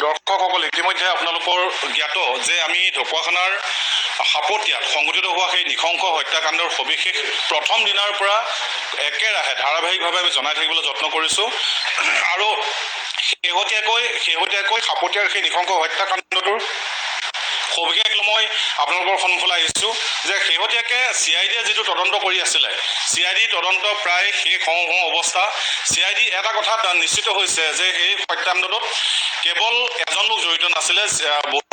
দৰ্শকসকল ইতিমধ্যে আপোনালোকৰ জ্ঞাত যে আমি ঢকুৱাখানাৰ সাপতীয়াত সংঘটিত হোৱা সেই নৃশংস হত্যাকাণ্ডৰ সবিশেষ প্ৰথম দিনাৰ পৰা একেৰাহে ধাৰাবাহিকভাৱে আমি জনাই থাকিবলৈ যত্ন কৰিছোঁ। আৰু শেহতীয়াকৈ শেহতীয়াকৈ সাপতীয়াৰ সেই নৃশংস হত্যাকাণ্ডটোৰ সবিশেষ মই আপোনালোকৰ সন্মুখলৈ আহিছোঁ যে শেহতীয়াকৈ চি আই ডিয়ে যিটো তদন্ত কৰি আছিলে, চি আই ডি তদন্ত প্ৰায় শেষ হওঁ হওঁ অৱস্থা। চি আই ডি এটা কথা নিশ্চিত হৈছে যে সেই হত্যাকাণ্ডটোত কেৱল এজন লোক জড়িত নাছিলে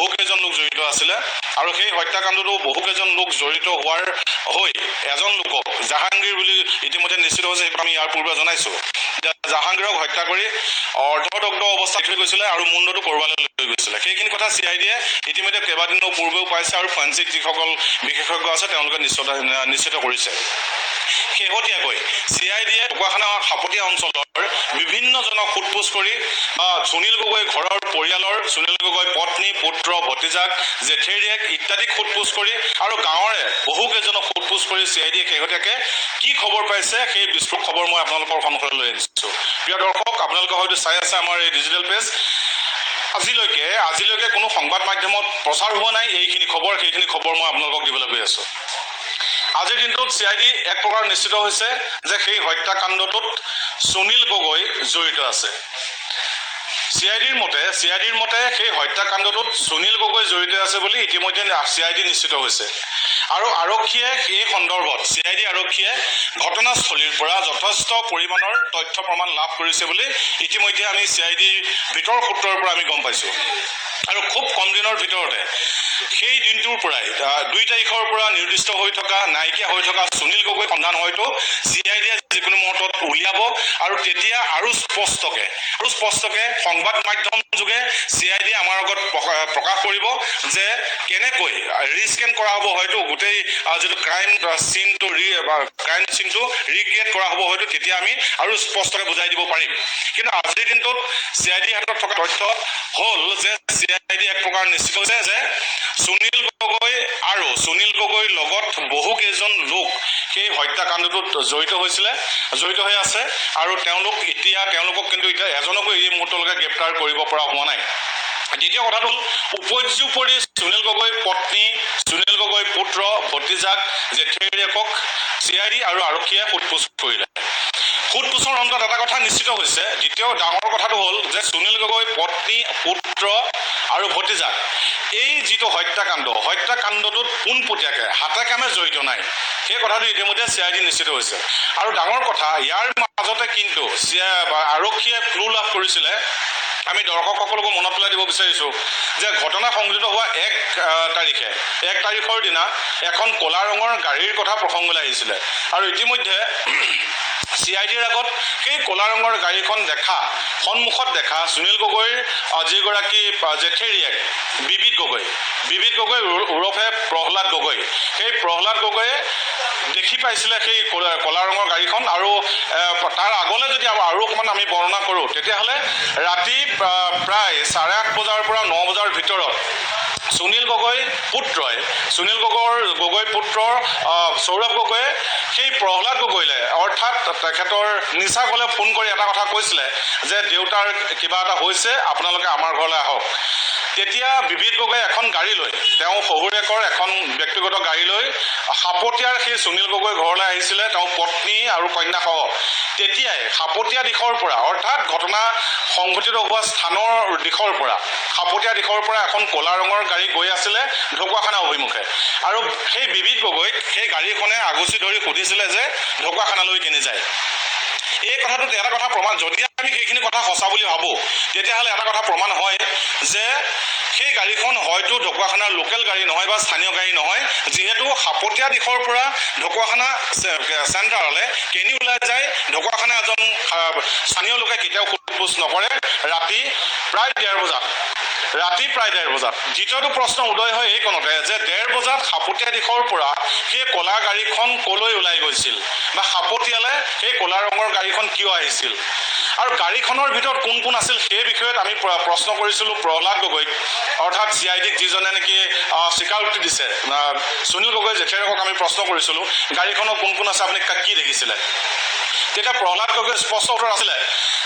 বহুকেইজন লোক জড়িত আছিলে আৰু সেই হত্যাকাণ্ডটো বহুকেইজন লোক জড়িত হোৱাৰ হৈ এজন লোকক জাহাংগীৰ বুলি ইতিমধ্যে নিশ্চিত হৈছে, সেইটো আমি ইয়াৰ পূৰ্বে জনাইছোঁ। জাহাংগীৰক হত্যা কৰি অৰ্ধদগ্ধ অৱস্থাত থৈ গৈছিলে আৰু মুণ্ডটো কৰবালৈ লৈ গৈছিলে। সেইখিনি কথা চি আই ডিয়ে ইতিমধ্যে কেইবাদিনো পূৰ্বেও পাইছে আৰু ফৰেঞ্চিক যিসকল বিশেষজ্ঞ আছে তেওঁলোকে নিশ্চিত নিশ্চিত কৰিছে। শেহতীয়াকৈ চি আই ডিয়ে ঢকুৱাখানা সাপতীয়া অঞ্চলৰ বিভিন্নজনক সোধপোছ কৰি সুনীল গগৈ ঘৰৰ পৰিয়ালৰ সুনীল গগৈ পত্নী পুত্ৰ ভতিজাক জেঠেৰীয়েক ইত্যাদিক সোধপোছ কৰি আৰু গাঁৱৰে বহুকেইজনক সোধপোছ কৰি চি আই ডিয়ে শেহতীয়াকৈ কি খবৰ পাইছে সেই বিস্ফোৰক খবৰ মই আপোনালোকৰ সন্মুখলৈ লৈ আনিছোঁ প্ৰিয় দৰ্শক আপোনালোকে হয়তো চাই আছে আমাৰ এই ডিজিটেল পেজ আজিলৈকে আজিলৈকে কোনো সংবাদ মাধ্যমত প্ৰচাৰ হোৱা নাই এইখিনি খবৰ সেইখিনি খবৰ মই আপোনালোকক দিবলৈ গৈ আছোঁ। আজিৰ দিনটোত চি আই ডি এক প্ৰকাৰ নিশ্চিত হৈছে যে সেই হত্যাকাণ্ডটোত সুনীল গগৈ জড়িত আছে। চি আই ডিৰ মতে চি আই ডিৰ মতে সেই হত্যাকাণ্ডটোত সুনীল গগৈ জড়িত আছে বুলি ইতিমধ্যে চি আই ডি নিশ্চিত হৈছে। আৰু আৰক্ষীয়ে এই সন্দৰ্ভত চি আই ডি আৰক্ষীয়ে ঘটনাস্থলীৰ পৰা যথেষ্ট পৰিমাণৰ তথ্য প্ৰমাণ লাভ কৰিছে বুলি ইতিমধ্যে আমি চি আই ডিৰ ভিতৰ সূত্ৰৰ পৰা আমি গম পাইছোঁ। আৰু খুব কম দিনৰ ভিতৰতে সেই দিনটোৰ পৰাই দুই তাৰিখৰ পৰা নিৰ্দিষ্ট হৈ থকা, নাইকিয়া হৈ থকা সুনীল গগৈ সন্ধান হয়তো চি আই ডিয়ে যিকোনো মুহূৰ্তত উলিয়াব আৰু তেতিয়া আৰু স্পষ্টকে আৰু স্পষ্টকে সংবাদ মাধ্যম যোগে চি আই ডিয়ে আমাৰ আগত প্ৰকাশ কৰিব যে কেনেকৈ ৰিস্কেন কৰা হ'ব হয়তো গোটেই যিটো ক্ৰাইম চিনটো ৰি ক্ৰাইম চিনটো ৰিক্ৰিয়েট কৰা হ'ব হয়তো তেতিয়া আমি আৰু স্পষ্টকে বুজাই দিব পাৰিম। কিন্তু আজিৰ দিনটোত চি আই ডিৰ হাতত থকা তথ্য হ'ল যে চি আই ডি এক প্ৰকাৰ নিশ্চিত হৈছে যে সুনীল গগৈ আৰু সুনীল গগৈৰ লগত বহু কেইজন লোক সেই হত্যাকাণ্ডটোত জড়িত হৈছিলে, জড়িত হৈ আছে আৰু এতিয়া, তেওঁলোকক কিন্তু এতিয়া এজনকো এই মুহূৰ্তলৈকে গ্ৰেপ্তাৰ কৰিব পৰা হোৱা নাই। দ্বিতীয় কথাটো হ'ল উপৰ্যুপৰি সুনীল গগৈৰ পত্নী, সুনীল গগৈৰ পুত্ৰ ভতিজাক জেঠেৰীয়েকক চি আই ডি আৰু আৰক্ষীয়ে সোধপোছ কৰিলে। সোধপোছৰ অন্তত এটা কথা নিশ্চিত হৈছে, দ্বিতীয় ডাঙৰ কথাটো হ'ল যে সুনীল গগৈ পত্নী, পুত্ৰ আৰু ভতিজাক এই যিটো হত্যাকাণ্ড, হত্যাকাণ্ডটোত পোনপটীয়াকৈ হাতে কামে জড়িত নাই। সেই কথাটো ইতিমধ্যে চি আই ডি নিশ্চিত হৈছে। আৰু ডাঙৰ কথা, ইয়াৰ মাজতে কিন্তু আৰক্ষীয়ে ক্লু লাভ কৰিছিলে। আমি দৰ্শকসকলকো মনত পেলাই দিব বিচাৰিছোঁ যে ঘটনা সংঘটিত হোৱা এক তাৰিখে, এক তাৰিখৰ দিনা এখন ক'লা ৰঙৰ গাড়ীৰ কথা প্ৰসংগলৈ আহিছিলে। আৰু ইতিমধ্যে চি আই ডিৰ আগত সেই ক'লা ৰঙৰ গাড়ীখন দেখা সন্মুখত দেখা সুনীল গগৈৰ যিগৰাকী জেঠেৰীয়েক বিবিধ গগৈ বিবিধ গগৈ ওৰফে প্ৰহ্লাদ গগৈ। সেই প্ৰহ্লাদ গগৈয়ে দেখি পাইছিলে সেই ক'লা ৰঙৰ গাড়ীখন আৰু তাৰ আগলৈ যদি আৰু অকণমান আমি বৰ্ণনা কৰোঁ তেতিয়াহ'লে ৰাতি প্ৰা- প্ৰায় চাৰে আঠ বজাৰ পৰা ন বজাৰ ভিতৰত সুনীল গগৈ পুত্ৰই সুনীল গগৈৰ গগৈ পুত্ৰৰ সৌৰভ গগৈয়ে সেই প্ৰহ্লাদ গগৈলে অৰ্থাৎ তেখেতৰ নিচাকলে ফোন কৰি এটা কথা কৈছিলে যে দেউতাৰ কিবা এটা হৈছে আপোনালোকে আমাৰ ঘৰলৈ আহক। তেতিয়া বিবিধ গগৈ এখন গাড়ী লৈ তেওঁ শহুৰেকৰ এখন ব্যক্তিগত গাড়ী লৈ সাপতীয়াৰ সেই সুনীল গগৈ ঘৰলৈ আহিছিলে তেওঁ পত্নী আৰু কন্যাসহ তেতিয়াই সাপতীয়া দিশৰ পৰা অৰ্থাৎ ঘটনা সংঘটিত হোৱা স্থানৰ দিশৰ পৰা সাপতীয়া দিশৰ পৰা এখন ক'লা ৰঙৰ গাড়ী গৈ আছিলে ঢকুৱাখানা অভিমুখে। আৰু সেই বিবিধ গগৈক সেই গাড়ীখনে আগুচি ধৰি সুধিছিলে যে ঢকুৱাখানালৈ কেনি যায়? এই কথাটোত এটা কথা প্ৰমাণ যদি আমি সেইখিনি কথা সঁচা বুলি ভাবোঁ তেতিয়াহ'লে এটা কথা প্ৰমাণ হয় যে সেই গাড়ীখন হয়তো ঢকুৱাখানাৰ লোকেল গাড়ী নহয় বা স্থানীয় গাড়ী নহয় যিহেতু সাপতীয়া দিশৰ পৰা ঢকুৱাখানা চেণ্টাৰলৈ কেনি ওলাই যায় ঢকুৱাখানা এজন স্থানীয় লোকে কেতিয়াও সোধপোছ নকৰে ৰাতি প্ৰায় ডেৰ বজাত। ৰাতি প্ৰায় ডেৰ বজাত। দ্বিতীয়টো প্ৰশ্ন উদয় হয় এইকণতে যে ডেৰ বজাত সাপতীয়া দিশৰ পৰা সেই ক'লা গাড়ীখন কলৈ ওলাই গৈছিল? বা সাপতীয়ালে সেই ক'লা ৰঙৰ গাড়ীখন কিয় আহিছিল? আৰু গাড়ীখনৰ ভিতৰত কোন কোন আছিল সেই বিষয়ত আমি প্ৰ- প্ৰশ্ন কৰিছিলোঁ প্ৰহ্লাদ গগৈক। অৰ্থাৎ চি আই ডিক যিজনে নেকি স্বীকাৰোক্তি দিছে। সুনীল গগৈ জেঠেৰকক আমি প্ৰশ্ন কৰিছিলোঁ গাড়ীখনত কোন কোন আছে আপুনি কা- দেখিছিলে? তেতিয়া প্ৰহ্লাদ গগৈৰ স্পষ্ট উত্তৰ আছিলে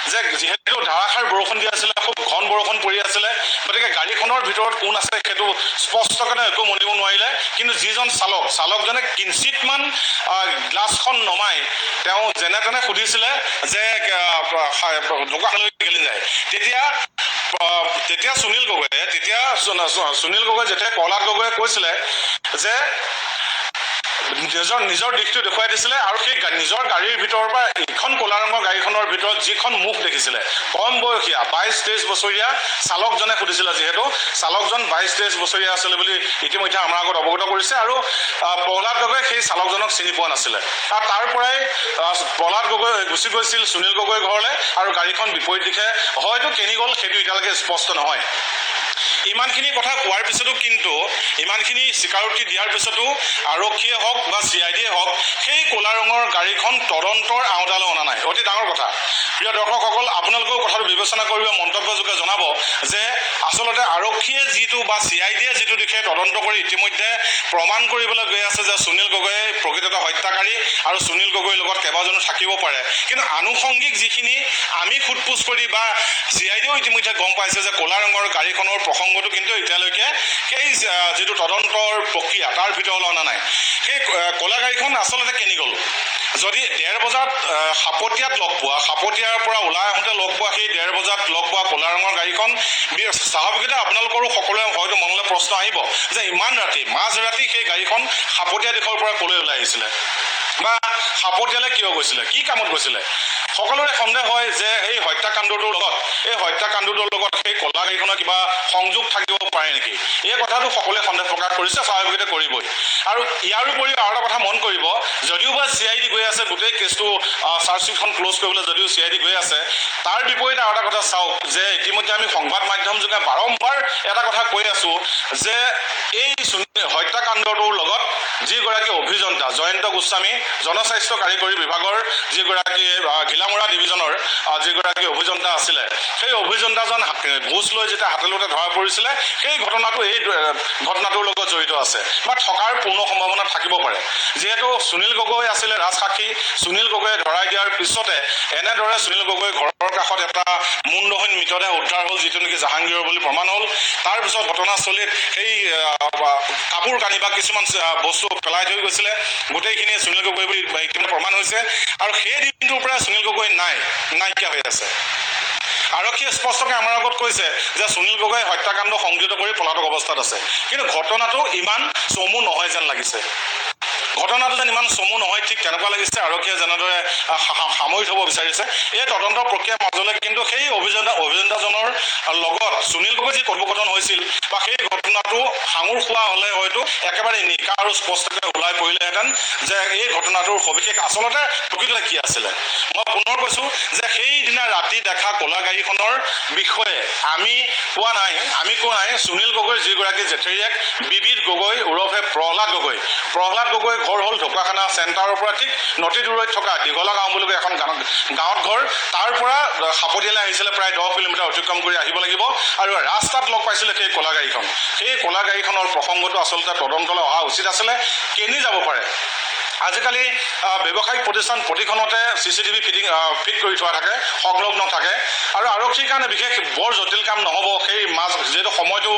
যে যিহেতু ধাৰাসাৰ বৰষুণ দি আছিলে ঘন বৰষুণ পৰি আছিলে। গতিকে গাড়ীখনৰ ভিতৰত কোন আছে সেইটো স্পষ্টকৈ একো মনিব নোৱাৰিলে। কিন্তু যিজন চালক, চালকজনে কিঞ্চিতমান গ্লাছখন নমাই তেওঁ যেনে তেনে সুধিছিলে যে ঢকুৱাখানালৈ কেলৈ যায়। তেতিয়া তেতিয়া সুনীল গগৈয়ে, তেতিয়া সুনীল গগৈ যেতিয়া প্ৰহ্লাদ গগৈয়ে কৈছিলে যে নিজৰ নিজৰ দিশটো দেখুৱাই দিছিলে আৰু সেই নিজৰ গাড়ীৰ ভিতৰৰ পৰা এইখন ক'লা ৰঙৰ গাড়ীখনৰ ভিতৰত যিখন মুখ দেখিছিলে কম বয়সীয়া বাইছ তেইছ বছৰীয়া চালকজনে সুধিছিলে যিহেতু চালকজন বাইছ তেইছ বছৰীয়া আছিলে বুলি ইতিমধ্যে আমাৰ আগত অৱগত কৰিছে আৰু প্ৰহ্লাদ গগৈ সেই চালকজনক চিনি পোৱা নাছিলে। আৰু তাৰ পৰাই প্ৰহ্লাদ গগৈ গুচি গৈছিল সুনীল গগৈ ঘৰলৈ আৰু গাড়ীখন বিপৰীত দিশে হয়তো কেনি গ'ল সেইটো এতিয়ালৈকে স্পষ্ট নহয়। ইমানখিনি কথা কোৱাৰ পিছতো কিন্তু ইমানখিনি স্বীকাৰোক্তি দিয়াৰ পিছতো আৰক্ষীয়ে হওক বা চি আই ডিয়ে হওক সেই ক'লা ৰঙৰ গাড়ীখন তদন্তৰ আওতালৈ অনা নাই। অতি ডাঙৰ কথা। প্ৰিয় দৰ্শকসকল আপোনালোকেও কথাটো বিবেচনা কৰিব মন্তব্যযোগে জনাব যে আচলতে আৰক্ষীয়ে যিটো বা চি আই ডিয়ে যিটো দিশে তদন্ত কৰি ইতিমধ্যে প্ৰমাণ কৰিবলৈ গৈ আছে যে সুনীল গগৈয়ে প্ৰকৃততে হত্যাকাৰী আৰু সুনীল গগৈৰ লগত কেইবাজনো থাকিব পাৰে। কিন্তু আনুষংগিক যিখিনি আমি সোধ-পোছ কৰি বা চি আই ডিও ইতিমধ্যে গম পাইছে যে ক'লা ৰঙৰ গাড়ীখনৰ প্ৰসংগটো কিন্তু এতিয়ালৈকে সেই যিটো তদন্তৰ প্ৰক্ৰিয়া তাৰ ভিতৰলৈ অনা নাই। সেই ক'লা গাড়ীখন আচলতে কেনি গ'ল? যদি ডেৰ বজাত সাপতীয়াত লগ পোৱা সাপতীয়াৰ পৰা ওলাই আহোঁতে লগ পোৱা সেই ডেৰ বজাত লগ পোৱা ক'লা ৰঙৰ গাড়ীখন স্বাভাৱিকতে আপোনালোকৰো সকলোৰে হয়তো মনলৈ প্ৰশ্ন আহিব যে ইমান ৰাতি মাজ ৰাতি সেই গাড়ীখন সাপতীয়া দিশৰ পৰা ক'লৈ ওলাই আহিছিলে? বা সাপতীয়ালৈ কিয় গৈছিলে? কি কামত গৈছিলে? সকলোৰে সন্দেহ হয় যে এই হত্যাকাণ্ডটোৰ লগত এই হত্যাকাণ্ডটোৰ লগত সেই ক'লা গাড়ীখনৰ কিবা সংযোগ থাকিব পাৰে নেকি? এই কথাটো সকলোৱে সন্দেহ প্ৰকাশ কৰিছে স্বাভাৱিকতে কৰিবই। আৰু ইয়াৰ উপৰিও আৰু এটা কথা মন কৰিব যদিও বা চি আই ডি গৈ আছে গোটেই কেছটো চাৰ্জশ্বিটখন ক্ল'জ কৰিবলৈ যদিও চি আই ডি গৈ আছে তাৰ বিপৰীতে আৰু এটা কথা চাওক যে ইতিমধ্যে আমি সংবাদ মাধ্যম যোগে বাৰম্বাৰ এটা কথা কৈ আছো যে এই হত্যাকাণ্ডটোৰ লগত যিগৰাকী অভিযন্তা জয়ন্ত গোস্বামী জনস্বাস্থ্য কাৰিকৰী বিভাগৰ যিগৰাকী ঘিলামৰা ডিভিজনৰ যিগৰাকী অভিযন্তা আছিলে সেই অভিযন্তাজন ঘোচ লৈ যেতিয়া হাতেলোতে ধৰা পৰিছিলে সেই ঘটনাটো এই ঘটনাটোৰ লগত জড়িত আছে। বা থকাৰ পূৰ্ণ সম্ভাৱনা থাকিব পাৰে। যিহেতু সুনীল গগৈ আছিলে ৰাজসাক্ষী সুনীল গগৈয়ে ধৰাই দিয়াৰ পিছতে এনেদৰে সুনীল গগৈ ঘৰৰ কাষত এটা মুণ্ডহীন মৃতদেহ উদ্ধাৰ হ'ল, যিটো নেকি জাহাংগীৰৰ বুলি প্ৰমাণ হ'ল। তাৰপিছত ঘটনাস্থলীত সেই কাপোৰ কানি বা কিছুমান বস্তু পেলাই থৈ গৈছিলে। গোটেইখিনি সুনীল গগৈ বুলি ইতিমধ্যে প্ৰমাণ হৈছে। আৰু সেই দিনটোৰ পৰা সুনীল গগৈ নাই, নাইকিয়া হৈ আছে। আৰক্ষীয়ে স্পষ্টকৈ আমাৰ আগত কৈছে যে সুনীল গগৈ হত্যাকাণ্ড সংযুক্ত কৰি পলাতক অৱস্থাত আছে। কিন্তু ঘটনাটো ইমান চমু নহয় যেন লাগিছে। ঘটনাটো যেন ইমান চমু নহয় ঠিক তেনেকুৱা লাগিছে আৰক্ষীয়ে যেনেদৰে সামৰি থ'ব বিচাৰিছে এই তদন্ত প্ৰক্ৰিয়াৰ মাজলৈ কিন্তু সেই অভিযন্তা অভিযন্তাজনৰ লগত সুনীল গগৈ যি কথোপকথন হৈছিল বা সেই ঘটনাটো সাঙুৰ খোৱা হ'লে হয়তো একেবাৰে নিকা আৰু স্পষ্টকৈ ওলাই পৰিলেহেঁতেন যে এই ঘটনাটোৰ সবিশেষ আচলতে প্ৰকৃততে কি আছিলে। মই পুনৰ কৈছোঁ যে সেইদিনা ৰাতি দেখা ক'লা গাড়ীখনৰ বিষয়ে আমি কোৱা নাই আমি কোৱা নাই সুনীল গগৈৰ যিগৰাকী জেঠেৰীয়েক বিবিধ গগৈ ওৰফে প্ৰহ্লাদ গগৈ প্ৰহ্লাদ গগৈ ঘৰ হ'ল ঢকুৱাখানা চেণ্টাৰৰ পৰা ঠিক নদী দূৰৈত থকা দীঘলা গাঁও বুলি কয় এখন গাঁৱত ঘৰ। তাৰ পৰা সাপতিয়ালৈ আহিছিলে প্ৰায় দহ কিলোমিটাৰ অতিক্ৰম কৰি আহিব লাগিব আৰু ৰাস্তাত লগ পাইছিলে সেই ক'লা গাড়ীখন। সেই ক'লা গাড়ীখনৰ প্ৰসংগটো আচলতে তদন্তলৈ অহা উচিত আছিলে। কেনি যাব পাৰে? আজিকালি ব্যৱসায়িক প্ৰতিষ্ঠান প্ৰতিখনতে C C TV fitting fit কৰি থোৱা থাকে সংলগ্ন থাকে। আৰু আৰক্ষীৰ কাৰণে বিশেষ বৰ জটিল কাম নহ'ব। সেই মাজ যিহেতু সময়টো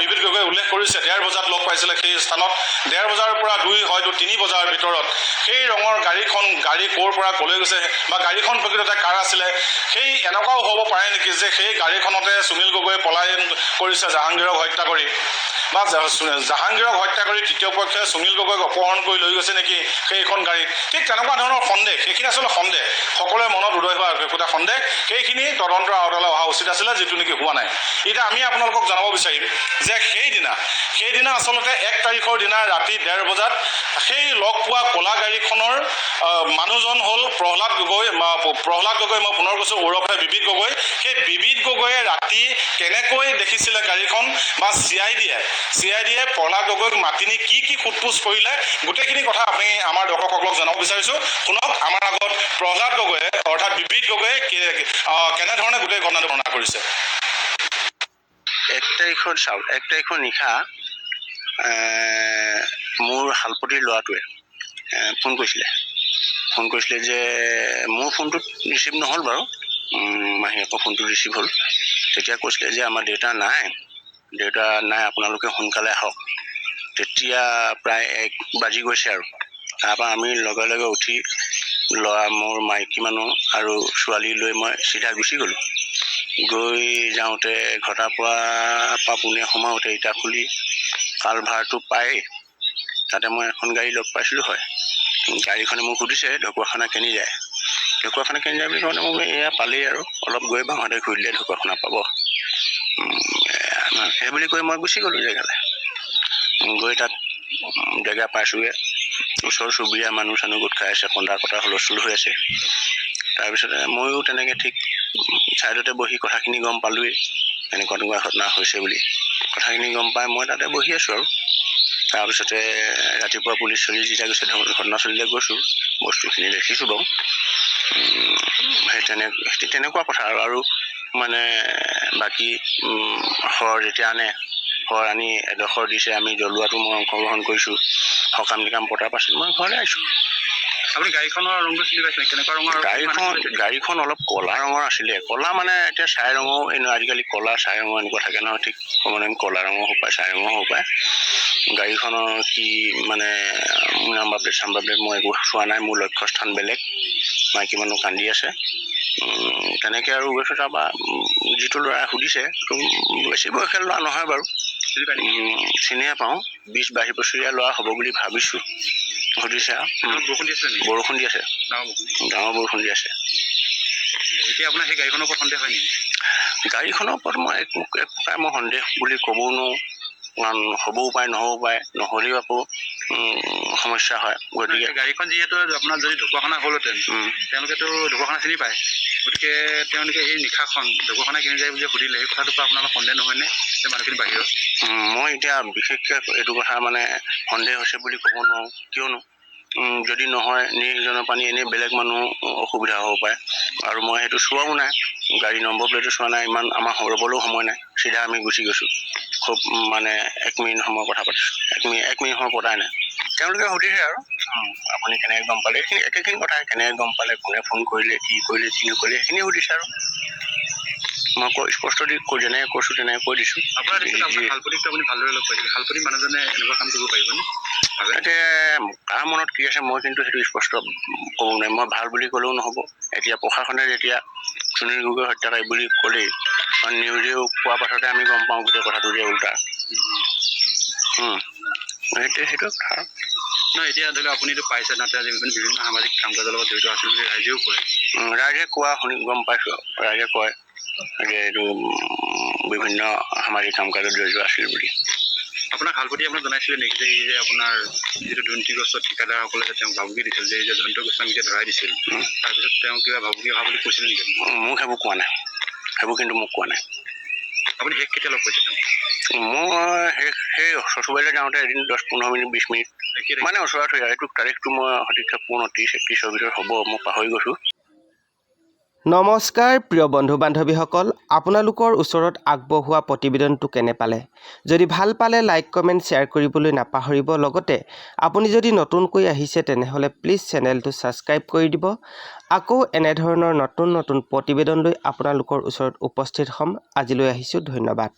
বিবিধ গগৈ উল্লেখ কৰিছে ডেৰ বজাত লগ পাইছিলে সেই স্থানত। ডেৰ বজাৰ পৰা দুই হয়তো তিনি বজাৰ ভিতৰত সেই ৰঙৰ গাড়ীখন গাড়ী ক'ৰ পৰা ক'লৈ গৈছে বা গাড়ীখন প্ৰকৃততে কাৰ আছিলে সেই এনেকুৱাও হ'ব পাৰে নেকি যে সেই গাড়ীখনতে সুনীল গগৈয়ে পলায়ন কৰিছে জাহাংগীৰক হত্যা কৰি। বা জাহাংগীৰক হত্যা কৰি তৃতীয় পক্ষে সুনীল গগৈক অপহৰণ কৰি লৈ গৈছে নেকি সেইখন গাড়ীত? ঠিক তেনেকুৱা ধৰণৰ সন্দেহ সেইখিনি আচলতে সন্দেহ। সকলোৰে মনত উদয় হোৱা একোটা সন্দেহ। সেইখিনি তদন্তৰ আওতালৈ অহা উচিত আছিলে যিটো নেকি হোৱা নাই। এতিয়া আমি আপোনালোকক জনাব বিচাৰিম যে সেইদিনা সেইদিনা আচলতে এক তাৰিখৰ দিনা ৰাতি ডেৰ বজাত সেই লগ পোৱা ক'লা গাড়ীখনৰ মানুহজন হ'ল প্ৰহ্লাদ গগৈ প্ৰহ্লাদ গগৈ মই পুনৰ কৈছোঁ ওৰফে বিবিধ গগৈ। সেই বিবিধ গগৈয়ে ৰাতি কেনেকৈ দেখিছিলে গাড়ীখন বা চি আই ডিয়ে চি আই ডিয়ে প্ৰহ্লাদ গগৈক মাতি নি কি কি সোধ-পোছ কৰিলে গোটেইখিনি কথা আমি আমাৰ দৰ্শকসকলক জনাব বিচাৰিছোঁ। শুনক আমাৰ আগত প্ৰহ্লাদ গগৈয়ে অৰ্থাৎ বিবিধ গগৈয়ে কেনেধৰণে গোটেই ঘটনাটো বৰ্ণনা কৰিছে? এক তাৰিখৰ চাওক এক তাৰিখৰ নিশা মোৰ শালপতিৰ ল'ৰাটোৱে ফোন কৰিছিলে। ফোন কৰিছিলে যে মোৰ ফোনটোত ৰিচিভ নহ'ল বাৰু। মাহীয়েকৰ ফোনটো ৰিচিভ হ'ল। তেতিয়া কৈছিলে যে আমাৰ দেউতা নাই। দেউতা নাই আপোনালোকে সোনকালে আহক। তেতিয়া প্ৰায় এক বাজি গৈছে আৰু। তাৰপৰা আমি লগে লগে উঠি ল'ৰা মোৰ মাইকী মানুহ আৰু ছোৱালী লৈ মই চিধা গুচি গ'লোঁ। গৈ যাওঁতে ঘটাৰপৰা পৰা পোনে সোমাওঁতে ইটা খুলি কালভাৰটো পায়েই। তাতে মই এখন গাড়ী লগ পাইছিলোঁ হয়। গাড়ীখনে মোক সুধিছে ঢকুৱাখানা কেনি যায়? ঢকুৱাখানা কেনি যায় বুলি কওঁতে মোক এয়া পালেই আৰু। অলপ গৈ বাঁহতে ঘূৰি দিলে ঢকুৱাখানা পাব। উম, এয়া, সেই বুলি কৈ মই গুচি গ'লোঁ জেগালৈ। গৈ তাত জেগা পাইছোঁগৈ। ওচৰ চুবুৰীয়া মানুহ চানুহ গোট খাই আছে কন্দা কটা হুলস্থুল হৈ আছে। তাৰপিছতে ময়ো তেনেকৈ ঠিক ছাইডতে বহি কথাখিনি গম পালোঁৱেই এনেকুৱা তেনেকুৱা ঘটনা হৈছে বুলি। কথাখিনি গম পাই মই তাতে বহি আছোঁ আৰু। তাৰপিছতে ৰাতিপুৱা পুলিচ চলি যেতিয়া গৈছে ঘটনাস্থলীলৈ গৈছোঁ বস্তুখিনি দেখিছোঁ বাৰু। সেই তেনে তেনেকুৱা কথা আৰু। আৰু মানে বাকী শৰ যেতিয়া আনে শৰ আনি এডোখৰ দিছে আমি জ্বলোৱাটো মই অংশগ্ৰহণ কৰিছোঁ। সকাম নিকাম পতাৰ পাছত মই ঘৰলৈ আহিছোঁ। আপুনি গাড়ীখনৰ ৰংটো চিনি পাইছে? কেনেকুৱা ৰঙৰ গাড়ীখন গাড়ীখন অলপ ক'লা ৰঙৰ আছিলে। ক'লা মানে এতিয়া চাই ৰঙৰ এনে আজিকালি ক'লা চাই ৰঙৰ এনেকুৱা থাকে নহয় ঠিক মানে ক'লা ৰঙৰ হ'ব পাৰে চাই ৰঙৰ হ'ব পাৰে গাড়ীখনৰ কি মানে নাম্বাৰ প্লেট চাম্বাৰ প্লেট মই একো চোৱা নাই মোৰ লক্ষ্যস্থান বেলেগ। মাইকী মানুহ কান্দি আছে। তেনেকৈ আৰু গৈছোঁ তাৰপৰা যিটো ল'ৰাই সুধিছে সেইটো বেছি বয়সীয়াল ল'ৰা নহয় বাৰু। চিনিয়ে পাওঁ বিছ বাইছ বছৰীয়া ল'ৰা হ'ব বুলি ভাবিছোঁ সুধিছে আৰু। বৰষুণ দি বৰষুণ আছে। ডাঙৰ বৰষুণ দি আছে। এতিয়া আপোনাৰ সেই গাড়ীখনৰ ওপৰত সন্দেহ হয় নেকি? গাড়ীখনৰ ওপৰত মই একো এক প্ৰকাৰ মই সন্দেহ বুলি ক'বও নোৱাৰোঁ। কাৰণ হ'বও পাৰে নহ'বও পাৰে নহ'লেও আকৌ সমস্যা হয়। গতিকে গাড়ীখন যিহেতু আপোনাৰ যদি ঢকুৱাখানা হ'লহেঁতেন তেওঁলোকেতো ঢকুৱাখানা চিনি পায়। গতিকে তেওঁলোকে এই নিশাখন ঢকুৱাখানা কেনি যায় বুলি সুধিলে এই কথাটোৰ পৰা অলপ সন্দেহ নহয়নে? যে মানুহখিনি বাহিৰত। মই এতিয়া বিশেষকৈ এইটো কথা মানে সন্দেহ হৈছে বুলি ক'ব নোৱাৰোঁ। কিয়নো যদি নহয় নিৰ্জনৰ পানী এনেই বেলেগ মানুহ অসুবিধা হ'ব পাৰে। আৰু মই সেইটো চোৱাও নাই গাড়ী নম্বৰ প্লেটো চোৱা নাই ইমান আমাৰ ৰ'বলৈও সময় নাই চিধা আমি গুচি গৈছোঁ। খুব মানে এক মিনিট সময় কথা পাতিছোঁ। এক মিনিট এক মিনিট সময় পতাই নাই। তেওঁলোকে সুধিছে আৰু। আপুনি কেনেকৈ গম পালে? এইখিনি একেখিনি কথাই কেনেকৈ গম পালে কোনে ফোন কৰিলে কি কৰিলে কি নকৰিলে সেইখিনি সুধিছে আৰু। মই কৈ স্পষ্ট দি কৈ যেনেকৈ কৈছোঁ তেনেকৈ কৈ দিছোঁ। আপোনাৰ শালপতিকটো আপুনি ভালদৰে লগ পাইছে শালপতি মানুহজনে এনেকুৱা কাম কৰিব পাৰিবনে? এতিয়া কাৰ মনত কি আছে মই কিন্তু সেইটো স্পষ্ট ক'ব নোৱাৰিম। মই ভাল বুলি ক'লেও নহ'ব। এতিয়া প্ৰশাসনে যেতিয়া সুনীল গগৈ হত্যাকাৰী বুলি ক'লেই কাৰণ নিউজেও কোৱা পাছতে আমি গম পাওঁ গোটেই কথাটো যে সেইটোৱে সেইটো কথা। নহয় এতিয়া ধৰি লওক আপুনিতো পাইছে না তেওঁ বিভিন্ন সামাজিক কাম কাজৰ লগত জড়িত আছিল বুলি ৰাইজেও কয়। ৰাইজে কোৱা শুনি গম পাইছোঁ ৰাইজে কয় যে এইটো বিভিন্ন সামাজিক কাম কাজত জড়িত আছিল বুলি। আপোনাক শালপতি আপোনাক জনাইছিলে নেকি যে এই যে আপোনাৰ যিটো দুৰ্নীতিগ্ৰস্ত ঠিকাদাৰসকলে যে তেওঁক ভাবুকি দিছিল যে এই যে জয়ন্ত গোস্বামীক যে ধৰাই দিছিল। তাৰপিছত তেওঁ কিবা ভাবুকি অহা বুলি কৈছিল নেকি মোক সেইবোৰ কোৱা নাই সেইবোৰ কিন্তু মোক কোৱা নাই আপুনি শেষ কেতিয়া লগ পাইছে মই সেই সেই চচুবাৰীলৈ যাওঁতে এদিন দহ পোন্ধৰ মিনিট বিছ মিনিট? মানে ওচৰত হৈ এইটো তাৰিখটো মই সঠিককৈ পোন্ধৰ ত্ৰিছ একত্ৰিছৰ ভিতৰত হ'ব মই পাহৰি গৈছোঁ নমস্কাৰ প্ৰিয় বন্ধু বান্ধৱীসকল আপোনালোকৰ ওচৰত আগবঢ়োৱা প্ৰতিবেদনটো কেনে পালে? যদি ভাল পালে লাইক কমেণ্ট শ্বেয়াৰ কৰিবলৈ নাপাহৰিব। লগতে আপুনি যদি নতুনকৈ আহিছে তেনেহ'লে প্লিজ চেনেলটো ছাবস্ক্ৰাইব কৰি দিব। আকৌ এনেধৰণৰ নতুন নতুন প্ৰতিবেদন লৈ আপোনালোকৰ ওচৰত উপস্থিত হ'ম। আজিলৈ আহিছোঁ ধন্যবাদ।